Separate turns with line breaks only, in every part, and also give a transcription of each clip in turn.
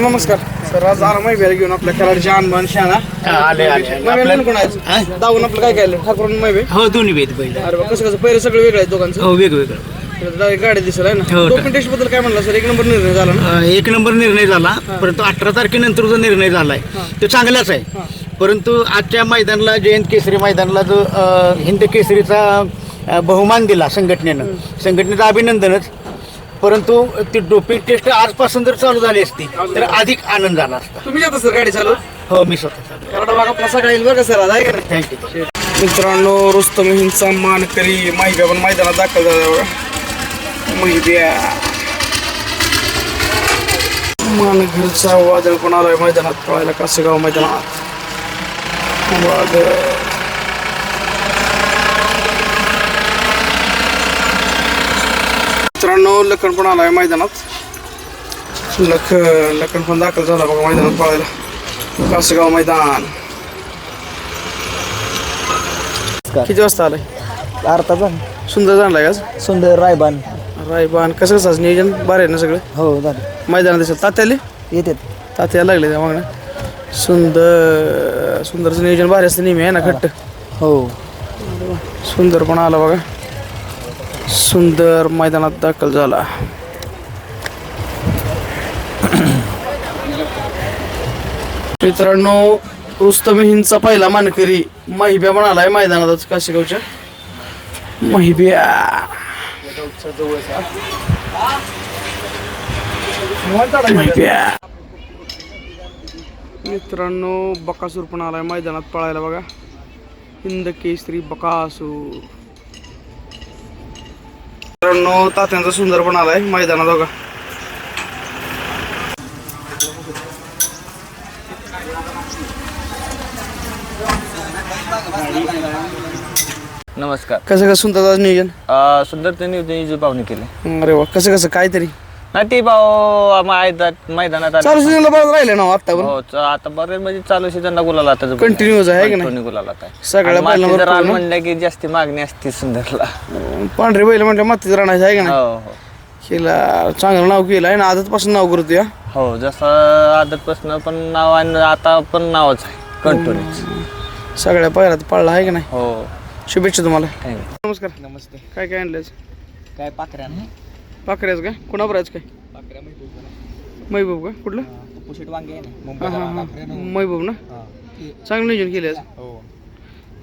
नमस्कार. सर आज आला मैबेला घेऊन आपल्या कराडच्या अनबान शाळा.
आले आले.
मैबेला कोण आहे? दावून आपलं काय काय ठाकूर
हो दोन्ही वेद बैल.
अरे बा कसं कसं पहिलं सगळं वेगळं आहे दोघांचं?
हो वेगवेगळं.
डायरेक्ट गाडी दिसेल आहे ना?
हो,
डोपिंग टेस्टबद्दल काय म्हणला सर? एक नंबर निर्णय झाला ना?
एक नंबर निर्णय झाला परंतु अठरा तारखेनंतर जो निर्णय झालाय तो चांगलाच आहे. परंतु आजच्या मैदानाला जयंत केसरी मैदानाला जो हिंद केसरीचा बहुमान दिला संघटनेनं. संघटनेचं अभिनंदनच. परंतु ती डोपिंग टेस्ट आजपासून जर चालू झाली असती तर अधिक आनंद झाला असता.
तुम्ही जाता सर गाडी चालू?
हो मी स्वतः
येईल बरं का सर आहे का?
थँक्यू
मित्रांनो रुस्तम हिंदचा मानकरी माहिती पण मैदानात दाखल झाला बघा. महिब्या मानघरचा वादळ पण आलाय मैदानात. पळायला कासेगाव मैदानात. वादळ. मित्रांनो लखन पण आलाय मैदानात. लख लखन पण दाखल झाला बघा मैदानात पळायला. कासेगाव मैदान. किती वाजता आलाय?
अर्धा पण
सुंदर जाणलाय का
सुंदर रायबान.
रायबान. कसं कसं आज नियोजन? बरं आहे ना सगळं?
हो झालं.
मैदानात दिसत. तात्याले?
येते
तात्या लागले त्या मागणं. सुंदर सुंदरचं नियोजन भारी असतं नेहमी आहे ना खट्ट
हो.
सुंदर पण आला बघा. सुंदर मैदानात दाखल झाला. मित्रांनो रुस्तम हिंदचा पहिला मानकरी महिब्या पण आलाय मैदानातच काशीगावच्या महिब्या. मित्रांनो बकासूर पण आलाय मैदानात पळायला बघा. हिंद केसरी बकासूर. मित्रांनो तात्यांचा सुंदर पण आलाय मैदानात बघा.
नमस्कार.
कसं कसं सुंदर नियोजन?
सुंदर त्यांनी पाहुणे केले.
अरे वा कसं कसं? काहीतरी
नाही ते भाऊ मैदानात मैदानात आले.
चालू सीझनला बरं राहिले ना आता पण?
हो च- आता बरेच म्हणजे चालू सीझनला गुलाला आता
Continuous आहे का नाही?
गुलाला काय
सगळ्या
आणि मातीचं
बैलांवर
रान
पूर्ण?
म्हणलं की जास्ती मागणी असते सुंदरला.
पांढरे बैल म्हणजे मातीच राहणार आहे का नाही?
हो हो.
हिला चांगलं नाव केलं आहे ना आजपासून नाव करतो या.
हो जसं आदतपासून पण नाव आणि आता पण नावच आहे कंटिन्यूच
सगळ्या पहिल्यात पळला आहे का नाही?
हो.
शुभेच्छा तुम्हाला.
थँक्यू
नमस्कार.
नमस्ते.
काय काय आणलं
काय पाकऱ्या
पाकऱ्याच काय कुणाबराच काय?
पाकऱ्या
महबूब का? कुठलं? हा महबूब ना? चांगलं नियोजन केलं आज.
हो.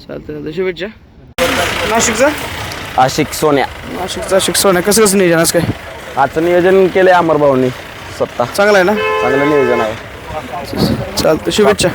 चालतं चालतं शुभेच्छा नाशिकचा?
आशिक सोन्या.
नाशिकचा नाशिक सोन्या. कसं कसं नियोजन आज काय?
आजचं नियोजन केलंय अमर भाऊनी स्वतः
चांगलं आहे ना?
चांगलं नियोजन आहे.
चालतं शुभेच्छा